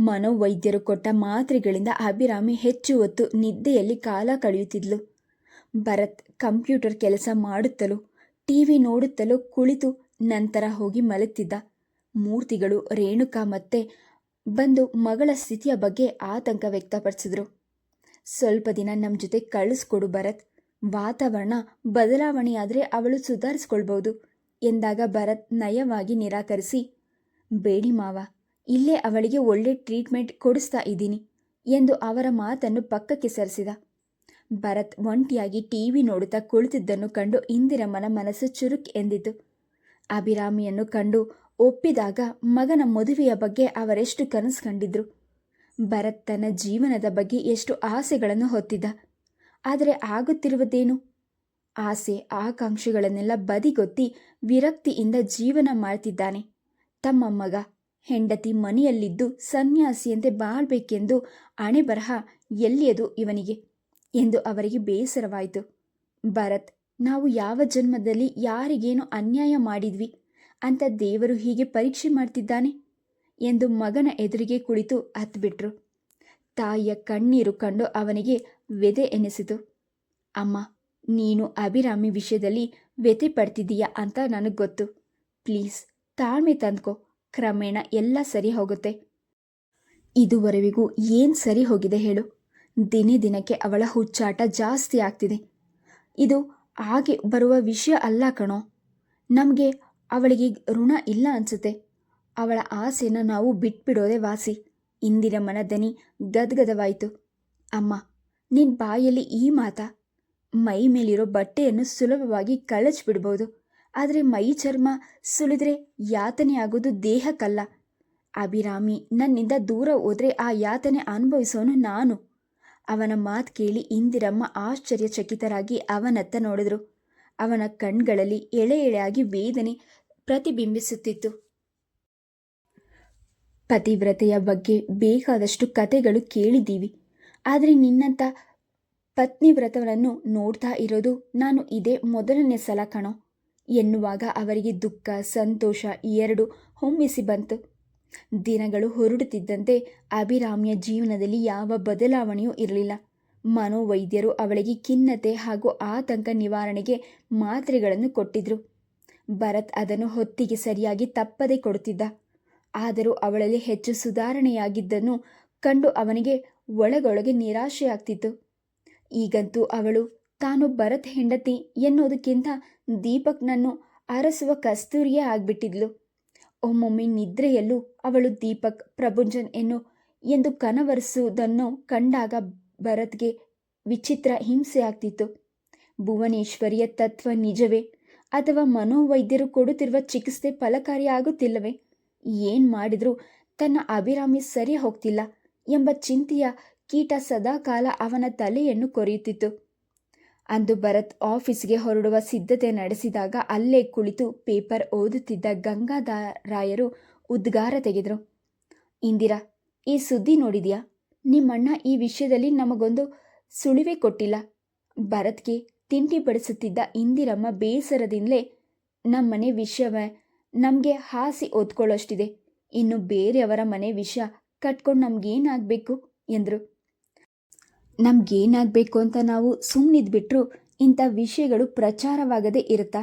ಮನೋವೈದ್ಯರು ಕೊಟ್ಟ ಮಾತ್ರೆಗಳಿಂದ ಅಭಿರಾಮಿ ಹೆಚ್ಚು ಹೊತ್ತು ನಿದ್ದೆಯಲ್ಲಿ ಕಾಲ ಕಳೆಯುತ್ತಿದ್ಲು. ಭರತ್ ಕಂಪ್ಯೂಟರ್ ಕೆಲಸ ಮಾಡುತ್ತಲೂ, ಟಿವಿ ನೋಡುತ್ತಲೂ ಕುಳಿತು ನಂತರ ಹೋಗಿ ಮಲಗ್ತಿದ್ದ. ಮೂರ್ತಿಗಳು ರೇಣುಕಾ ಮತ್ತೆ ಬಂದು ಮಗಳ ಸ್ಥಿತಿಯ ಬಗ್ಗೆ ಆತಂಕ ವ್ಯಕ್ತಪಡಿಸಿದ್ರು. ಸ್ವಲ್ಪ ದಿನ ನಮ್ಮ ಜೊತೆ ಕಳಿಸ್ಕೊಡು ಭರತ್. ವಾತಾವರಣ ಬದಲಾವಣೆಯಾದರೆ ಅವಳು ಸುಧಾರಿಸ್ಕೊಳ್ಬೋದು ಎಂದಾಗ ಭರತ್ ನಯವಾಗಿ ನಿರಾಕರಿಸಿ, ಬೇಡಿ ಮಾವ, ಇಲ್ಲೇ ಅವಳಿಗೆ ಒಳ್ಳೆ ಟ್ರೀಟ್ಮೆಂಟ್ ಕೊಡಿಸ್ತಾ ಇದ್ದೀನಿ ಎಂದು ಅವರ ಮಾತನ್ನು ಪಕ್ಕಕ್ಕೆ ಸರಿಸಿದ. ಭರತ್ ಒಂಟಿಯಾಗಿ ಟಿವಿ ನೋಡುತ್ತಾ ಕುಳಿತಿದ್ದನ್ನು ಕಂಡು ಇಂದಿರಮ್ಮನ ಮನಸ್ಸು ಚುರುಕ್ ಎಂದಿತು ಅಭಿರಾಮಿಯನ್ನು ಕಂಡು ಒಪ್ಪಿದಾಗ ಮಗನ ಮದುವೆಯ ಬಗ್ಗೆ ಅವರೆಷ್ಟು ಕನಸು ಕಂಡಿದ್ರು. ಭರತ್ ತನ್ನ ಜೀವನದ ಬಗ್ಗೆ ಎಷ್ಟು ಆಸೆಗಳನ್ನು ಹೊತ್ತಿದ್ದ ಆದರೆ ಆಗುತ್ತಿರುವುದೇನು? ಆಸೆ ಆಕಾಂಕ್ಷೆಗಳನ್ನೆಲ್ಲ ಬದಿಗೊತ್ತಿ ವಿರಕ್ತಿಯಿಂದ ಜೀವನ ಮಾಡ್ತಿದ್ದಾನೆ. ತಮ್ಮ ಮಗ, ಹೆಂಡತಿ ಮನೆಯಲ್ಲಿದ್ದು ಸನ್ಯಾಸಿಯಂತೆ ಬಾಳ್ಬೇಕೆಂದು ಅಣೆ ಬರಹ ಎಲ್ಲಿಯದು ಇವನಿಗೆ? ಎಂದು ಅವರಿಗೆ ಬೇಸರವಾಯಿತು. ಭರತ್, ನಾವು ಯಾವ ಜನ್ಮದಲ್ಲಿ ಯಾರಿಗೇನು ಅನ್ಯಾಯ ಮಾಡಿದ್ವಿ ಅಂತ ದೇವರು ಹೀಗೆ ಪರೀಕ್ಷೆ ಮಾಡ್ತಿದ್ದಾನೆ? ಎಂದು ಮಗನ ಎದುರಿಗೆ ಕುಳಿತು ಹತ್ಬಿಟ್ರು. ತಾಯಿಯ ಕಣ್ಣೀರು ಕಂಡು ಅವನಿಗೆ ವ್ಯದೆ ಎನಿಸಿತು. ಅಮ್ಮ, ನೀನು ಅಭಿರಾಮಿ ವಿಷಯದಲ್ಲಿ ವ್ಯಥೆ ಪಡ್ತಿದ್ದೀಯಾ ಅಂತ ನನಗೆ ಗೊತ್ತು. ಪ್ಲೀಸ್, ತಾಳ್ಮೆ ತಂದ್ಕೋ. ಕ್ರಮೇಣ ಎಲ್ಲ ಸರಿ ಹೋಗುತ್ತೆ. ಇದುವರೆವಿಗೂ ಏನು ಸರಿ ಹೋಗಿದೆ ಹೇಳು. ದಿನೇ ದಿನಕ್ಕೆ ಅವಳ ಹುಚ್ಚಾಟ ಜಾಸ್ತಿ ಆಗ್ತಿದೆ. ಇದು ಹಾಗೆ ಬರುವ ವಿಷಯ ಅಲ್ಲ ಕಣೋ. ನಮಗೆ ಅವಳಿಗೆ ಋಣ ಇಲ್ಲ ಅನ್ಸುತ್ತೆ. ಅವಳ ಆಸೆನ ನಾವು ಬಿಟ್ಬಿಡೋದೇ ವಾಸಿ. ಇಂದಿರಮ್ಮನ ದನಿ ಗದ್ಗದವಾಯಿತು. ಅಮ್ಮ ನಿನ್ನ ಬಾಯಲ್ಲಿ ಈ ಮಾತ? ಮೈ ಮೇಲಿರೋ ಬಟ್ಟೆಯನ್ನು ಸುಲಭವಾಗಿ ಕಳಚಿಬಿಡ್ಬೋದು. ಆದರೆ ಮೈ ಚರ್ಮ ಸುಲಿದ್ರೆ ಯಾತನೆ ಆಗೋದು ದೇಹಕ್ಕಲ್ಲ. ಅಭಿರಾಮಿ ನನ್ನಿಂದ ದೂರ ಹೋದ್ರೆ ಆ ಯಾತನೆ ಅನುಭವಿಸೋನು ನಾನು. ಅವನ ಮಾತು ಕೇಳಿ ಇಂದಿರಮ್ಮ ಆಶ್ಚರ್ಯಚಕಿತರಾಗಿ ಅವನತ್ತ ನೋಡಿದ್ರು. ಅವನ ಕಣ್ಗಳಲ್ಲಿ ಎಳೆ ಎಳೆಯಾಗಿ ವೇದನೆ ಪ್ರತಿಬಿಂಬಿಸುತ್ತಿತ್ತು. ಪತಿವ್ರತೆಯ ಬಗ್ಗೆ ಬೇಕಾದಷ್ಟು ಕತೆಗಳು ಕೇಳಿದ್ದೀವಿ. ಆದರೆ ನಿನ್ನಂಥ ಪತ್ನಿವ್ರತವನ್ನು ನೋಡ್ತಾ ಇರೋದು ನಾನು ಇದೇ ಮೊದಲನೇ ಸಲ ಕಣೋ. ಎನ್ನುವಾಗ ಅವರಿಗೆ ದುಃಖ, ಸಂತೋಷ ಎರಡು ಹೊಮ್ಮಿಸಿ ಬಂತು. ದಿನಗಳು ಹೊರಡುತ್ತಿದ್ದಂತೆ ಅಭಿರಾಮಿಯ ಜೀವನದಲ್ಲಿ ಯಾವ ಬದಲಾವಣೆಯೂ ಇರಲಿಲ್ಲ. ಮನೋವೈದ್ಯರು ಅವಳಿಗೆ ಖಿನ್ನತೆ ಹಾಗೂ ಆತಂಕ ನಿವಾರಣೆಗೆ ಮಾತ್ರೆಗಳನ್ನು ಕೊಟ್ಟಿದ್ರು. ಭರತ್ ಅದನ್ನು ಹೊತ್ತಿಗೆ ಸರಿಯಾಗಿ ತಪ್ಪದೆ ಕೊಡುತ್ತಿದ್ದ. ಆದರೂ ಅವಳಲ್ಲಿ ಹೆಚ್ಚು ಸುಧಾರಣೆಯಾಗಿದ್ದನ್ನು ಕಂಡು ಅವನಿಗೆ ಒಳಗೊಳಗೆ ನಿರಾಶೆಯಾಗ್ತಿತ್ತು. ಈಗಂತೂ ಅವಳು ತಾನು ಭರತ್ ಹೆಂಡತಿ ಎನ್ನುವುದಕ್ಕಿಂತ ದೀಪಕ್ನನ್ನು ಅರಸುವ ಕಸ್ತೂರಿಯೇ ಆಗ್ಬಿಟ್ಟಿದ್ಲು. ಒಮ್ಮೊಮ್ಮೆ ನಿದ್ರೆಯಲ್ಲೂ ಅವಳು ದೀಪಕ್, ಪ್ರಭುಂಜನ್ ಎನ್ನು ಎಂದು ಕನವರಿಸುವುದನ್ನು ಕಂಡಾಗ ಭರತ್ಗೆ ವಿಚಿತ್ರ ಹಿಂಸೆ ಆಗ್ತಿತ್ತು. ಭುವನೇಶ್ವರಿಯ ತತ್ವ ನಿಜವೇ ಅಥವಾ ಮನೋವೈದ್ಯರು ಕೊಡುತ್ತಿರುವ ಚಿಕಿತ್ಸೆ ಫಲಕಾರಿಯಾಗುತ್ತಿಲ್ಲವೇ? ಏನು ಮಾಡಿದ್ರೂ ತನ್ನ ಅಭಿರಾಮಿ ಸರಿ ಹೋಗ್ತಿಲ್ಲ ಎಂಬ ಚಿಂತೆಯ ಕೀಟ ಸದಾಕಾಲ ಅವನ ತಲೆಯನ್ನು ಕೊರೆಯುತ್ತಿತ್ತು. ಅಂದು ಭರತ್ ಆಫೀಸ್ಗೆ ಹೊರಡುವ ಸಿದ್ಧತೆ ನಡೆಸಿದಾಗ ಅಲ್ಲೇ ಕುಳಿತು ಪೇಪರ್ ಓದುತ್ತಿದ್ದ ಗಂಗಾಧರಾಯರು ಉದ್ಗಾರ ತೆಗೆದರು. ಇಂದಿರಾ, ಈ ಸುದ್ದಿ ನೋಡಿದೆಯಾ? ನಿಮ್ಮಣ್ಣ ಈ ವಿಷಯದಲ್ಲಿ ನಮಗೊಂದು ಸುಳಿವೆ ಕೊಟ್ಟಿಲ್ಲ. ಭರತ್ಗೆ ತಿಂಡಿ ಬಡಿಸುತ್ತಿದ್ದ ಇಂದಿರಮ್ಮ ಬೇಸರದಿಂದಲೇ, ನಮ್ಮನೆ ವಿಷಯವೇ ನಮಗೆ ಹಾಸಿ ಓದ್ಕೊಳ್ಳೋಷ್ಟಿದೆ ಇನ್ನು ಬೇರೆಯವರ ಮನೆ ವಿಷಯ ಕಟ್ಕೊಂಡು ನಮಗೇನಾಗಬೇಕು? ಎಂದರು. ನಮಗೇನಾಗಬೇಕು ಅಂತ ನಾವು ಸುಮ್ಮನಿದ್ಬಿಟ್ರು ಇಂಥ ವಿಷಯಗಳು ಪ್ರಚಾರವಾಗದೇ ಇರುತ್ತಾ?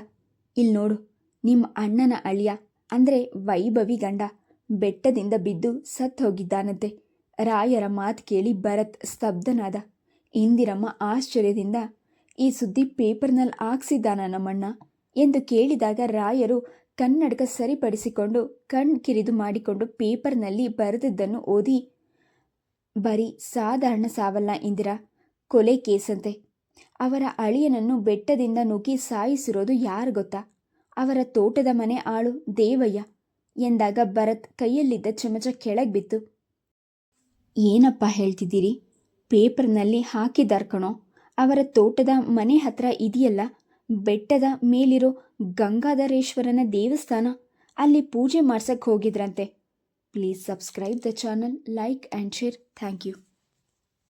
ಇಲ್ಲಿ ನೋಡು ನಿಮ್ಮ ಅಣ್ಣನ ಅಳಿಯ, ಅಂದರೆ ವೈಭವಿ ಗಂಡ, ಬೆಟ್ಟದಿಂದ ಬಿದ್ದು ಸತ್ತು ಹೋಗಿದ್ದಾನಂತೆ. ರಾಯರ ಮಾತು ಕೇಳಿ ಭರತ್ ಸ್ತಬ್ಧನಾದ. ಇಂದಿರಮ್ಮ ಆಶ್ಚರ್ಯದಿಂದ, ಈ ಸುದ್ದಿ ಪೇಪರ್ನಲ್ಲಿ ಹಾಕ್ಸಿದ್ದಾನ ನಮ್ಮಣ್ಣ? ಎಂದು ಕೇಳಿದಾಗ ರಾಯರು ಕನ್ನಡಕ ಸರಿಪಡಿಸಿಕೊಂಡು, ಕಣ್ ಕಿರಿದು ಮಾಡಿಕೊಂಡು ಪೇಪರ್ನಲ್ಲಿ ಬರೆದದ್ದನ್ನು ಓದಿ, ಬರೀ ಸಾಧಾರಣ ಸಾವಲ್ಲ ಇಂದಿರಾ, ಕೊಲೆ ಕೇಸಂತೆ. ಅವರ ಅಳಿಯನನ್ನು ಬೆಟ್ಟದಿಂದ ನುಗ್ಗಿ ಸಾಯಿಸಿರೋದು ಯಾರು ಗೊತ್ತಾ? ಅವರ ತೋಟದ ಮನೆ ಆಳು ದೇವಯ್ಯ ಎಂದಾಗ ಭರತ್ ಕೈಯಲ್ಲಿದ್ದ ಚಮಚ ಕೆಳಗೆ ಬಿತ್ತು. ಏನಪ್ಪ ಹೇಳ್ತಿದ್ದೀರಿ? ಪೇಪರ್ನಲ್ಲಿ ಹಾಕಿದಾರ್ಕಣೋ ಅವರ ತೋಟದ ಮನೆ ಹತ್ರ ಇದೆಯಲ್ಲ? ಬೆಟ್ಟದ ಮೇಲಿರೋ ಗಂಗಾಧರೇಶ್ವರನ ದೇವಸ್ಥಾನ ಅಲ್ಲಿ ಪೂಜೆ ಮಾಡ್ಸಕ್ಕೆ ಹೋಗಿದ್ರಂತೆ. Please subscribe the channel like and share thank you